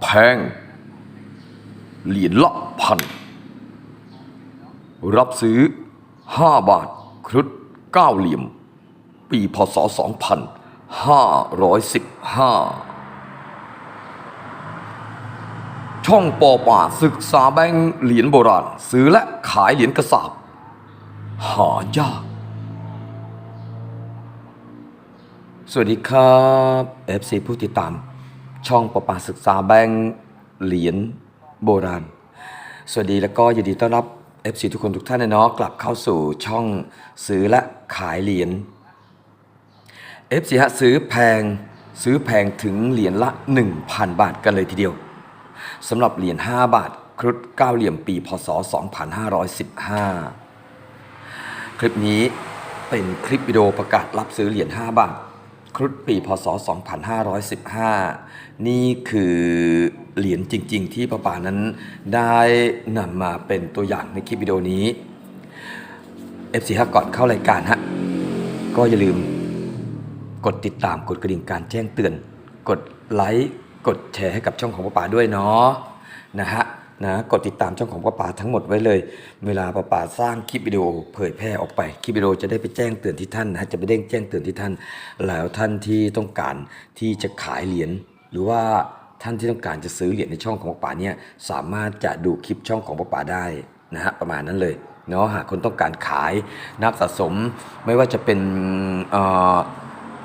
แพง เหรียญละพัน รับซื้อ 5 บาทครุฑเก้าเหลี่ยม ปีพศ 2515 ช่องปอป่าศึกษาแบงค์เหรียญโบราณ ซื้อและขายเหรียญกระสาบ หายากสวัสดีครับ FC ผู้ติดตาม ช่องประปาศึกษาแบงค์เหรียญโบราณ สวัสดีแล้วก็ยินดีต้อนรับ FC ทุกคนทุกท่านนะเนาะกลับเข้าสู่ช่องซื้อและขายเหรียญ FC ฮะซื้อแพงซื้อแพงถึงเหรียญละ 1,000 บาทกันเลยทีเดียวสำหรับเหรียญ5บาทครุฑเก้าเหลี่ยมปีพศ 2515 คลิปนี้เป็นคลิปวิดีโอประกาศรับซื้อเหรียญ5บาท ครุฑปีพศ 2515 นี่คือเหรียญจริง ๆ ที่ประปานั้นได้นำมาเป็นตัวอย่างในคลิปวิดีโอนี้ FC ฮะก่อนเข้ารายการฮะ ก็อย่าลืมกดติดตามกดกระดิ่งการแจ้งเตือน กดไลค์ กดแชร์ให้กับช่องของป้าป๋าด้วยเนาะนะฮะ นะกดติดตามช่องของป้าป๋าทั้งหมดไว้เลย เวลาป้าป๋าสร้างคลิปวิดีโอเผยแพร่ออกไปคลิปวิดีโอจะได้ไปแจ้งเตือนที่ท่านนะจะไปเด้งแจ้งเตือนที่ท่าน แล้วท่านที่ต้องการที่จะขายเหรียญหรือว่าท่านที่ต้องการจะซื้อเหรียญในช่องของป้าป๋าเนี่ยสามารถจะดูคลิปช่องของป้าป๋าได้นะฮะประมาณนั้นเลยเนาะหากคนต้องการขายนักสะสมไม่ว่าจะเป็น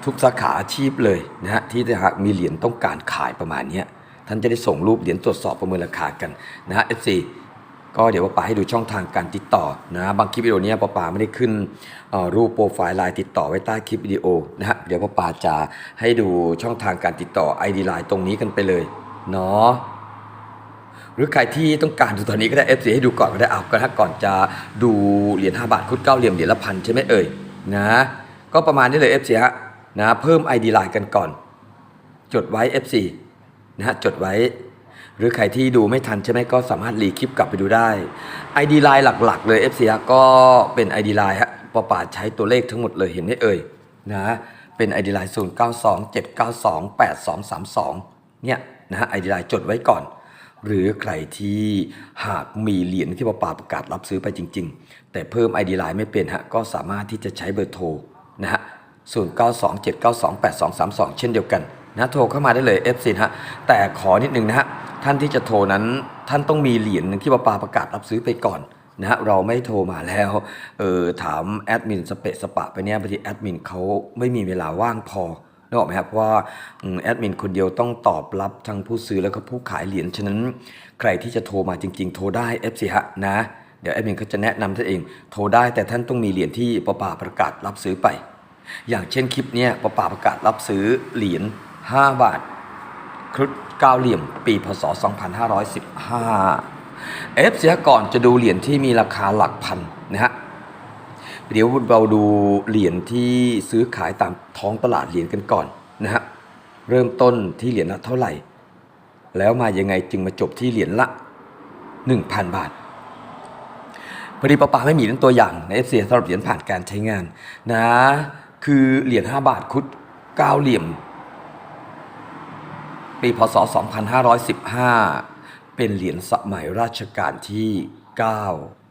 ทุกสาขาอาชีพเลยนะฮะที่หากมีเหรียญต้องการขายประมาณนี้ ท่านจะได้ส่งรูปเหรียญตรวจสอบประเมินราคากันนะฮะ FC ก็เดี๋ยวป้าให้ดูช่องทางการติดต่อนะบางคลิปวิดีโอนี้ป้าป๋าไม่ได้ขึ้นรูปโปรไฟล์ไลน์ติดต่อไว้ใต้คลิปวิดีโอนะฮะเดี๋ยวป้าป๋าจะให้ดูช่องทางการติดต่อ ID ไลน์ตรงนี้กันไปเลยเนาะหรือใครที่ต้องการดูตอนนี้ก็ได้ FC ให้ดูก่อนก็ได้เอาก็ถ้าก่อนจะดูเหรียญ5บาทคุดเก้าเหลี่ยมเหรียญละพันใช่ไหมเอ่ยนะก็ประมาณนี้เลย FC ฮะนะเพิ่ม ID ไลน์กันก่อน จดไว้ FC นะฮะจดไว้ หรือใครที่ดูไม่ทันใช่ไหมก็สามารถรีคลิปกลับไปดูได้ ID ไลน์หลักๆ เลย FC ฮะก็เป็น ID ไลน์ฮะปอป่าใช้ตัวเลขทั้งหมดเลยเห็นไหมเอ่ยนะเป็น ID ไลน์0 9 2 7 9 2 8 2 3 2 เนี่ยนะฮะ ID ไลน์จดไว้ก่อนหรือใครที่หากมีเหรียญที่ปอป่าประกาศรับซื้อไปจริง ๆ แต่เพิ่ม ID ไลน์ไม่เป็นฮะก็สามารถที่จะใช้เบอร์โทรนะฮะ 0927928232 เช่นเดียวกัน นะโทรเข้ามาได้เลย FC นะฮะแต่ขอนิดนึงนะฮะท่านที่จะโทรนั้นท่านต้องมีเหรียญที่ปาปาประกาศรับซื้อไปก่อนนะฮะเราไม่โทรมาแล้วเออถามแอดมินสเปะสปะไปเนี่ยบางทีแอดมินเขาไม่มีเวลาว่างพอนึกออกไหมครับเพราะว่าแอดมินคนเดียวต้องตอบรับทั้งผู้ซื้อแล้วก็ผู้ขายเหรียญฉะนั้นใครที่จะโทรมาจริง ๆ โทรได้ FC ฮะนะเดี๋ยวแอดมินเขาจะแนะนำท่านเอง โทรได้แต่ท่านต้องมีเหรียญที่ปาปาประกาศรับซื้อไป อย่างเช่นคลิปเนี้ยปาปาประกาศรับซื้อเหรียญ 5 บาทครุฑเก้าเหลี่ยม ปีพศ 2515 เอฟเสียก่อนจะดูเหรียญที่มีราคาหลักพันนะฮะเดี๋ยวเราดูเหรียญที่ซื้อขายตามท้องตลาดเหรียญกันก่อนนะฮะเริ่มต้นที่เหรียญละเท่าไหร่ แล้วมายังไงจึงมาจบที่เหรียญละ 1,000 บาทพอดีป้าป๋าไม่มีเรื่องตัวอย่างใน FC สำหรับเหรียญผ่านการใช้งานนะ คือเหรียญ5บาทคุดเก้าเหลี่ยม ปีพศ 2515 เป็นเหรียญสมัยราชการที่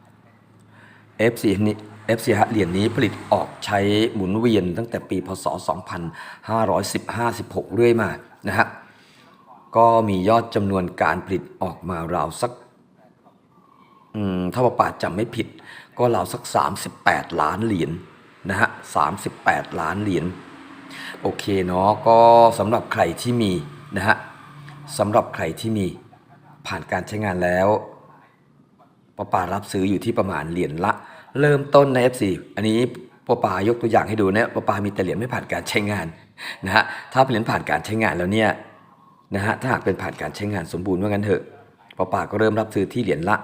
9 FC นี้ FC ฮะเหรียญนี้ผลิตออกใช้หมุนเวียนตั้งแต่ปีพศ 2515-16 เรื่อยมานะฮะก็มียอดจำนวนการผลิตออกมาราวสักถ้าว่าป่าจำไม่ผิด ก็ราวสัก 38 ล้านเหรียญนะฮะ38 ล้านเหรียญโอเคเนาะก็สำหรับใครที่มี นะฮะสำหรับใครที่มีผ่านการใช้งานแล้วป้าป่ารับซื้ออยู่ที่ประมาณเหรียญละ เริ่มต้นใน F4 อันนี้ป้าป่ายกตัวอย่างให้ดูนะป้าป่ามีแต่เหรียญไม่ผ่านการใช้งานนะฮะถ้าเป็นเหรียญผ่านการใช้งานแล้วเนี่ยนะฮะถ้าหากเป็นผ่านการใช้งานสมบูรณ์ว่างั้นเถอะป้าป่าก็เริ่มรับซื้อที่เหรียญละ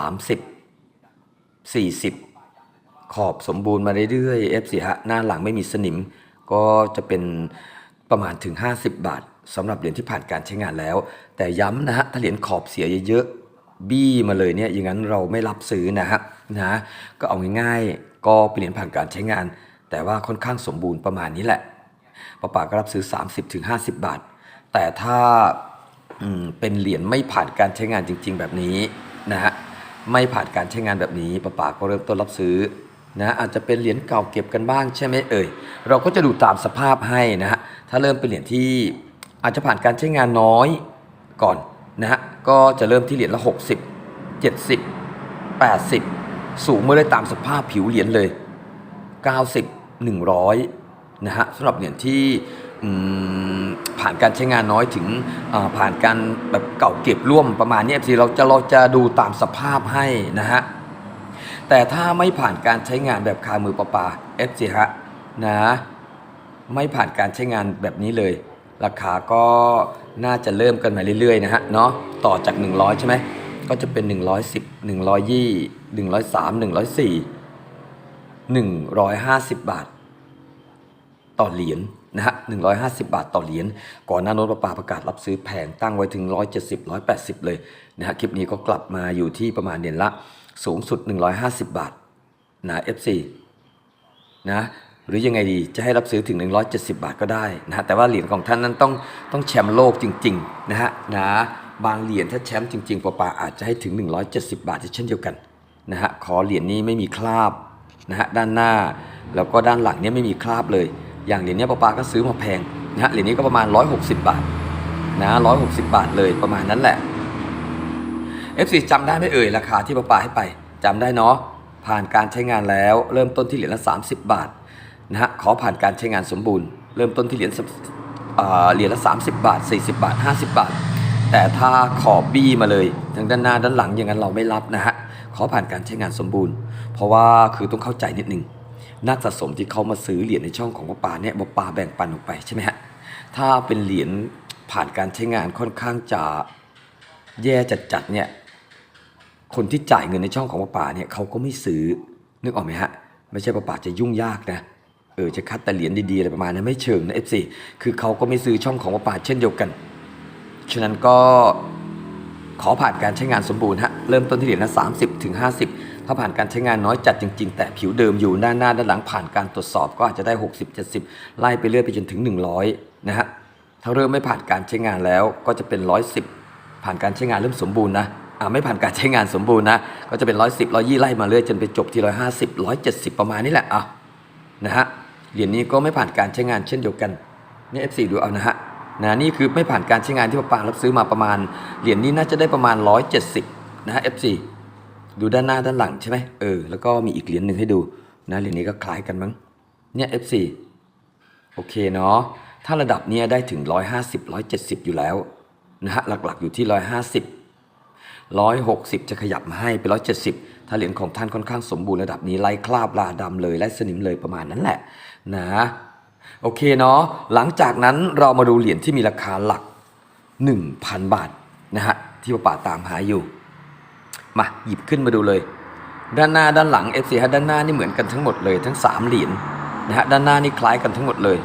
30 40 ขอบสมบูรณ์มาเรื่อยๆ F4 ฮะหน้าหลังไม่มีสนิมก็จะเป็นประมาณถึง 50 บาท สำหรับเหรียญที่ผ่านการใช้งานแล้ว แต่ย้ำนะฮะถ้าเหรียญขอบเสียเยอะๆบี้มาเลยเนี่ยอย่างนั้นเราไม่รับซื้อนะฮะนะก็เอาง่ายๆ ก็เป็นเหรียญผ่านการใช้งาน แต่ว่าค่อนข้างสมบูรณ์ประมาณนี้แหละป้าป่าก็รับซื้อ 30-50 บาท แต่ถ้าเป็นเหรียญไม่ผ่านการใช้งานจริง ๆ แบบนี้นะฮะไม่ผ่านการใช้งานแบบนี้ป้าป๋าก็เริ่มต้นรับซื้อนะอาจจะเป็นเหรียญเก่าเก็บกันบ้างใช่ไหมเอ่ยเราก็จะดูตามสภาพให้นะฮะถ้าเริ่มเป็นเหรียญที่ อาจจะผ่านการใช้งานน้อยก่อนนะฮะก็จะเริ่มที่เหรียญละ 60 70 80 สูงเมื่อได้ตามสภาพผิวเหรียญเลย 90 100 นะฮะสำหรับเหรียญที่ผ่านการใช้งานน้อยถึงผ่านการแบบเก่าเก็บร่วมประมาณนี้สิเราจะเราจะดูตามสภาพให้นะฮะแต่ถ้าไม่ผ่านการใช้งานแบบคามือปลาปา F สิฮะนะไม่ผ่านการใช้งานแบบนี้เลย ราคาก็น่าจะเริ่มกันมาเรื่อยๆนะฮะเนาะต่อจาก 100 ใช่ไหมก็จะเป็น 110 120 103 104 150 บาท ต่อเหรียญนะฮะ150 บาทต่อเหรียญก่อนหน้าโน้นประปาประกาศรับซื้อแพงตั้งไว้ถึง 170 180 เลยนะฮะคลิปนี้ก็กลับมาอยู่ที่ประมาณเหรียญละสูงสุด 150 บาทนะ FC นะ หรือยังไงดีจะให้รับซื้อถึง 170 บาทก็ได้นะฮะแต่ว่าเหรียญของท่านนั้นต้องต้องแชมป์โลกจริงๆนะฮะนะบางเหรียญถ้าแชมป์จริงๆปอปาอาจจะให้ถึง 170 บาทเช่นเดียวกันนะฮะขอเหรียญนี้ไม่มีคราบนะฮะด้านหน้าแล้วก็ด้านหลังเนี้ไม่มีคราบเลย อย่างเหรียญเนี้ยปอปาก็ซื้อมาแพงนะฮะเหรียญนี้ก็ประมาณ 160 บาทนะ160 บาทเลยประมาณนั้นแหละ F4 จำได้ไหมเอ่ยราคาที่ปอปาให้ไปจำได้เนาะผ่านการใช้งานแล้วเริ่มต้นที่เหรียญละ 30 บาท นะฮะขอผ่านการใช้งานสมบูรณ์ เริ่มต้นที่เหรียญสักอ่าเหรียญละ 30 บาท 40 บาท 50 บาท แต่ถ้าขอบี้มาเลยทั้งด้านหน้าด้านหลังอย่างนั้นเราไม่รับนะฮะขอผ่านการใช้งานสมบูรณ์ เพราะว่าคือต้องเข้าใจนิดนึงนักสะสมที่เขามาซื้อเหรียญในช่องของป้าปาเนี่ยป้าปาแบ่งปันออกไปใช่ไหมฮะถ้าเป็นเหรียญผ่านการใช้งานค่อนข้างจะแย่จัดๆเนี่ยคนที่จ่ายเงินในช่องของปปาเนี่ยเขาก็ไม่ซื้อนึกออกไหมฮะไม่ใช่ปป่าจะยุ่งยากนะเออจะคัดแต่เหรียญดีๆอะไรประมาณนั้นไม่เชิงนะเอฟซีคือเขาก็ไม่ซื้อช่องของป้าป่าเช่นเดียวกัน ฉะนั้นก็ขอผ่านการใช้งานสมบูรณ์ฮะเริ่มต้นที่เหรียญละ30ถึง50ถ้าผ่านการใช้งานน้อยจัดจริง ๆ แต่ผิวเดิมอยู่ด้านหน้าด้านหลังผ่านการตรวจสอบก็อาจจะได้ 60 70 ไล่ไปเรื่อยไปจนถึง 100 นะฮะถ้าเริ่มไม่ผ่านการใช้งานแล้วก็จะเป็น 110 ผ่านการใช้งานเริ่มสมบูรณ์นะอ่าไม่ผ่านการใช้งานสมบูรณ์นะก็จะเป็นร้อยสิบร้อยี่ไล่มาเรื่อยจนไปจบที่ร้อยห้าสิบร้อยเจ็ดสิบประมาณนี้แหละอะนะฮะ เหรียญนี้ก็ไม่ผ่านการใช้งานเช่นเดียวกันนี่เอฟซีดูเอานะฮะนะนี่คือไม่ผ่านการใช้งานที่ป้าปางรับซื้อมาประมาณเหรียญนี้น่าจะได้ประมาณร้อยเจ็ดสิบนะฮะเอฟซีดูด้านหน้าด้านหลังใช่ไหมเออแล้วก็มีอีกเหรียญหนึ่งให้ดูนะเหรียญนี้ก็คล้ายกันมั้งเนี่ยเอฟซีโอเคเนาะถ้าระดับเนี้ยได้ถึงร้อยห้าสิบร้อยเจ็ดสิบอยู่แล้วนะฮะหลักๆอยู่ที่ร้อยห้าสิบร้อยหกสิบจะขยับมาให้เป็นร้อยเจ็ดสิบถ้าเหรียญของท่านค่อนข้างสมบูรณ์ระดับนี้ไล่คราบลาดำเลยไล่สนิมเลยประมาณนั้นแหละ นะโอเคเนาะหลังจากนั้นเรามาดูเหรียญที่มีราคาหลัก 1,000 บาทนะฮะที่ป้าป่าตามหาอยู่มาหยิบขึ้นมาดูเลย ด้านหน้าด้านหลัง FC ฮะด้านหน้านี่เหมือนกันทั้งหมดเลยทั้ง 3 เหรียญนะฮะด้านหน้านี่คล้ายกันทั้งหมดเลย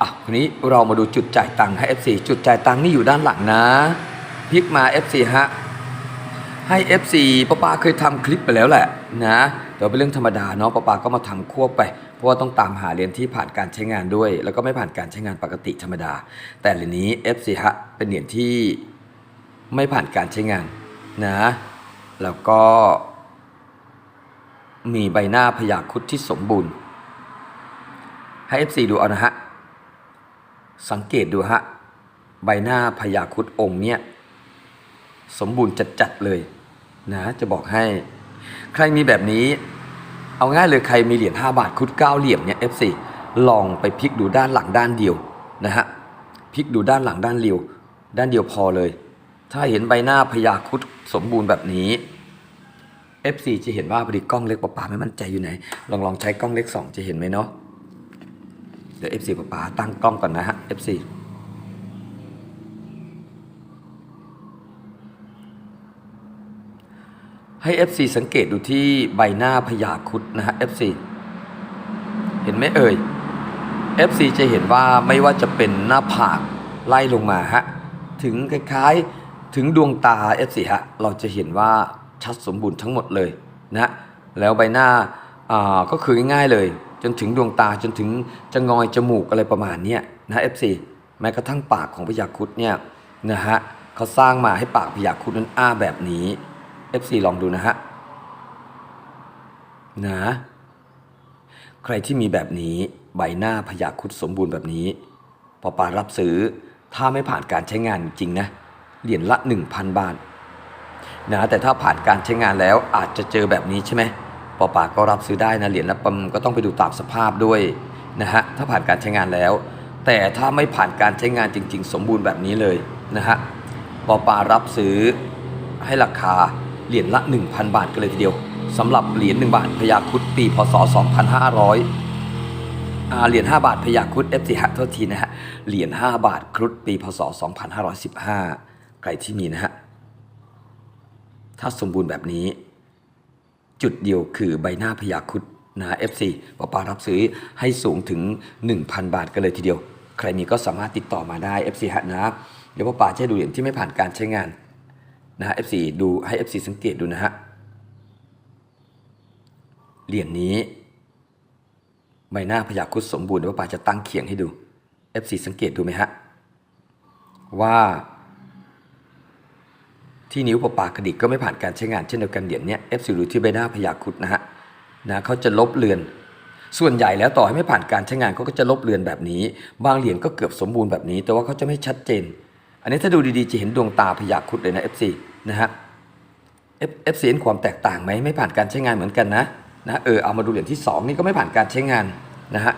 อะทีนี้เรามาดูจุดจ่ายตังค์ให้ FC จุดจ่ายตังค์นี่อยู่ด้านหลังนะพลิกมา FC ฮะ ให้ FC ป้าปาเคยทำคลิปไปแล้วแหละนะเดี๋ยวเป็นเรื่องธรรมดาเนาะป้าปาก็มาทำควบไป เพราะว่าต้องตามหาเหรียญที่ผ่านการใช้งานด้วย แล้วก็ไม่ผ่านการใช้งานปกติธรรมดา แต่เหรียญนี้ FC ฮะเป็นเหรียญที่ไม่ผ่านการใช้งานนะ แล้วก็มีใบหน้าพยาคุดที่สมบูรณ์ ให้ FC ดูเอานะฮะ สังเกตดูฮะ ใบหน้าพยาคุดองค์เนี่ยสมบูรณ์จัดๆเลย นะจะบอกให้ ใครมีแบบนี้ เอาง่ายเลยใครมีเหรียญ5บาทคุด9เหลี่ยมเนี่ย F4 ลองไปพลิกดูด้านหลังด้านเดียวนะฮะพลิกดูด้านหลังด้านเดียว ด้านเดียวพอเลย ถ้าเห็นใบหน้าพยาคุดสมบูรณ์แบบนี้ F4 จะเห็นว่าพอดีกล้องเล็กปะป๋าไม่มั่นใจอยู่ไหน ลองลองใช้กล้องเล็ก 2 จะเห็นไหมเนาะเดี๋ยว F4 ปะป๋าตั้งกล้องก่อนนะฮะ F4 ให้ FC สังเกตดูที่ใบหน้าพยาคุดนะฮะ FC เห็นไหมเอ่ย FC จะเห็นว่าไม่ว่าจะเป็นหน้าผากไล่ลงมาฮะ ถึงคล้ายๆถึงดวงตา F4 ฮะ เราจะเห็นว่าชัดสมบูรณ์ทั้งหมดเลยนะแล้วใบหน้าอ่าก็คือง่ายๆเลย จนถึงดวงตาจนถึงจะงอยจมูกอะไรประมาณนี้นะ F4 แม้กระทั่งปากของพยาคุดเนี่ยนะฮะเขาสร้างมาให้ปากพญาคุดนั้นอ้าแบบนี้ FC ลองดูนะฮะนะ ใครที่มีแบบนี้ใบหน้าพญาคุดสมบูรณ์แบบนี้ปอปารับซื้อถ้าไม่ผ่านการใช้งานจริงนะเหรียญละ 1,000 บาทนะแต่ถ้าผ่านการใช้งานแล้วอาจจะเจอแบบนี้ใช่ไหมปอปาก็รับซื้อได้นะเหรียญละปมก็ต้องไปดูตามสภาพด้วยนะฮะถ้าผ่านการใช้งานแล้ว แต่ถ้าไม่ผ่านการใช้งานจริง ๆ สมบูรณ์แบบนี้เลยนะฮะปอปารับซื้อให้ราคา เหรียญละ 1,000 บาทกันเลยทีเดียวสำหรับเหรียญ1บาทพญาคุดปีพศ 2500อ่าเหรียญ5บาทพญาคุด FC ฮะโทษทีนะฮะเหรียญ5บาทครุดปีพศ 2515 ใครที่มีนะฮะถ้าสมบูรณ์แบบนี้ จุดเดียวคือใบหน้าพญาคุดนะ FC ปอปารับซื้อให้สูงถึง 1,000 บาทกันเลยทีเดียว ใครมีก็สามารถติดต่อมาได้ FC ฮะนะเดี๋ยวปอปาจะดูเหรียญที่ไม่ผ่านการใช้งาน นะฮะ FC ดูให้ FC สังเกตดูนะฮะ เหรียญนี้ ใบหน้าพญาคุดสมบูรณ์เดี๋ยวป้าจะตั้งเขียงให้ดู F4 สังเกตดูไหมฮะ ว่า ที่นิ้วปะปากระดิกก็ไม่ผ่านการใช้งานเช่นเดียวกันเหรียญเนี้ย F4 ดูที่ใบหน้าพญาคุดนะฮะนะเขาจะลบเลือนส่วนใหญ่แล้วต่อให้ไม่ผ่านการใช้งานเขาก็จะลบเลือนแบบนี้ บางเหรียญก็เกือบสมบูรณ์แบบนี้ แต่ว่าเขาจะไม่ชัดเจน อันนี้ถ้าดูดีๆจะเห็นดวงตาพญาคุดเลยนะ F4 นะฮะ F F4 เห็นความแตกต่างไหมไม่ผ่านการใช้งานเหมือนกันนะนะเออเอามาดูเหรียญที่ 2 นี่ก็ไม่ผ่านการใช้งานนะฮะ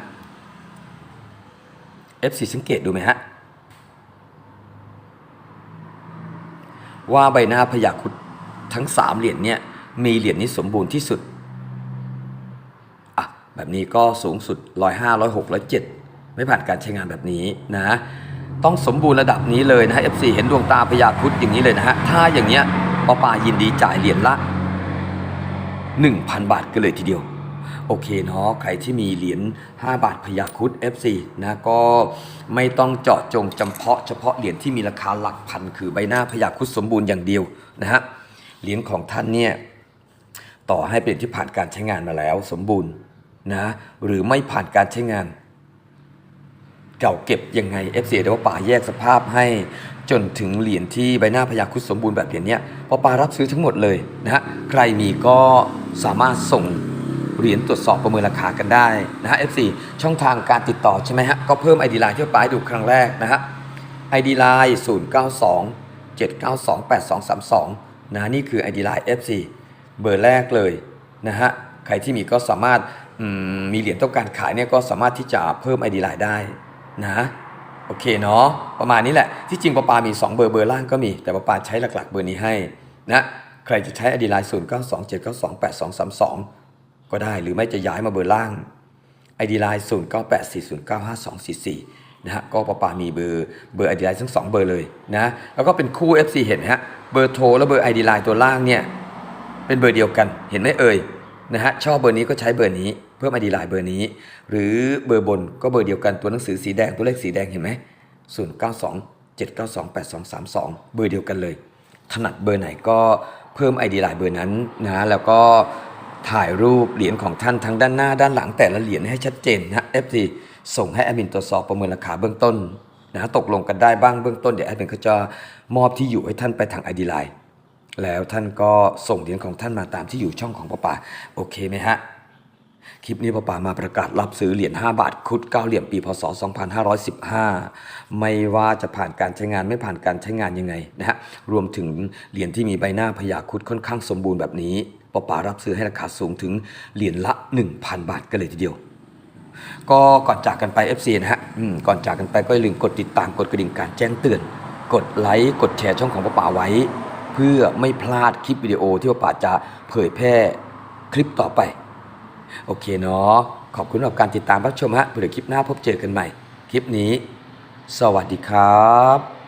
F4 สังเกตดูไหมฮะ ว่าใบหน้าพญาคุดทั้ง 3 เหรียญเนี่ยมีเหรียญนี้สมบูรณ์ที่สุดอะแบบนี้ก็สูงสุด 105 106 107 ไม่ผ่านการใช้งานแบบนี้นะ ต้องสมบูรณ์ระดับนี้เลยนะฮะ F4 เห็นดวงตาพญาครุดอย่างนี้เลยนะฮะ ถ้าอย่างเนี้ยปอปายินดีจ่ายเหรียญละ 1,000 บาทกันเลยทีเดียว โอเคเนาะใครที่มีเหรียญ5บาทพยาครุด F4 นะก็ไม่ต้องเจาะจงจำเพาะเฉพาะเหรียญที่มีราคาหลักพัน คือใบหน้าพยาครุดสมบูรณ์อย่างเดียวนะฮะเหรียญของท่านเนี่ยต่อให้เป็นที่ผ่านการใช้งานมาแล้วสมบูรณ์นะหรือไม่ผ่านการใช้งาน เก่าเก็บยังไง FC เดี๋ยวว่าป่าแยกสภาพให้จนถึงเหรียญที่ใบหน้าพญาครุดสมบูรณ์แบบเหรียญเนี้ยพอป่ารับซื้อทั้งหมดเลยนะฮะใครมีก็สามารถส่งเหรียญตรวจสอบประเมินราคากันได้นะฮะ FC ช่องทางการติดต่อใช่ไหมฮะ ก็เพิ่ม ID Line ที่ป้าให้ดูครั้งแรกนะฮะ ID Line 092 792 8232นะนี่คือ ID Line FC เบอร์แรกเลยนะฮะ ใครที่มีก็สามารถมมีเหรียญต้องการขายเนี่ยก็สามารถที่จะเพิ่ม ID Line ได้ นะโอเคเนาะประมาณนี้แหละที่จริงปปามี2เบอร์เบอร์ล่างก็มีแต่ปปาใช้หลักๆเบอร์นี้ให้นะใครจะใช้ ID Line 0 9 2 7 9 2 8 2 3 2ก็ได้หรือไม่จะย้ายมาเบอร์ล่าง ID Line 0 9 8 4 0 9 5 2 4 4นะฮะก็ปปามีเบอร์เบอร์ ID Line ทั้งสองเบอร์เลยนะแล้วก็เป็นคู่ FC เห็นไหมฮะเบอร์โทรและเบอร์ ID Line ตัวล่างเนี่ยเป็นเบอร์เดียวกันเห็นไหมเอ่ยนะฮะชอบเบอร์นี้ก็ใช้เบอร์นี้ เพิ่มไอดีไลน์เบอร์นี้ หรือเบอร์บนก็เบอร์เดียวกันตัวหนังสือสีแดงตัวเลขสีแดงเห็นไหม0 9 2 7 9 2 8 2 3 2 เบอร์เดียวกันเลย ถนัดเบอร์ไหนก็เพิ่มไอดีไลน์เบอร์นั้นนะแล้วก็ถ่ายรูปเหรียญของท่านทั้งด้านหน้าด้านหลังแต่ละเหรียญให้ชัดเจนนะ FC ส่งให้แอดมินตรวจสอบประเมินราคาเบื้องต้นนะตกลงกันได้บ้างเบื้องต้นเดี๋ยวแอดมินเขาจะมอบที่อยู่ให้ท่านไปทางไอดีไลน์แล้วท่านก็ส่งเหรียญของท่านมาตามที่อยู่ช่องของป้าป่าโอเคไหมฮะ ลิปนี้ป้าป่ามาประกาศรับซื้อเหรียญ 5 บาท คุด9เหลี่ยมปีพศ 2515 ไม่ว่าจะผ่านการใช้งานไม่ผ่านการใช้งานยังไงนะฮะรวมถึงเหรียญที่มีใบหน้าพญาคุดค่อนข้างสมบูรณ์แบบนี้ป้าป่ารับซื้อให้ราคาสูงถึงเหรียญละ 1,000 บาทกันเลยทีเดียว ก็ก่อนจากกันไป FC นะฮะก่อนจากกันไปก็อย่าลืมกดติดตามกดกระดิ่งการแจ้งเตือน กดไลค์กดแชร์ช่องของป้าป่าไว้ เพื่อไม่พลาดคลิปวิดีโอที่ป้าป่าจะเผยแพร่คลิปต่อไป โอเคเนาะขอบคุณสำหรับการติดตามรับชมฮะเผื่อคลิปหน้าพบเจอกันใหม่ คลิปนี้ สวัสดีครับ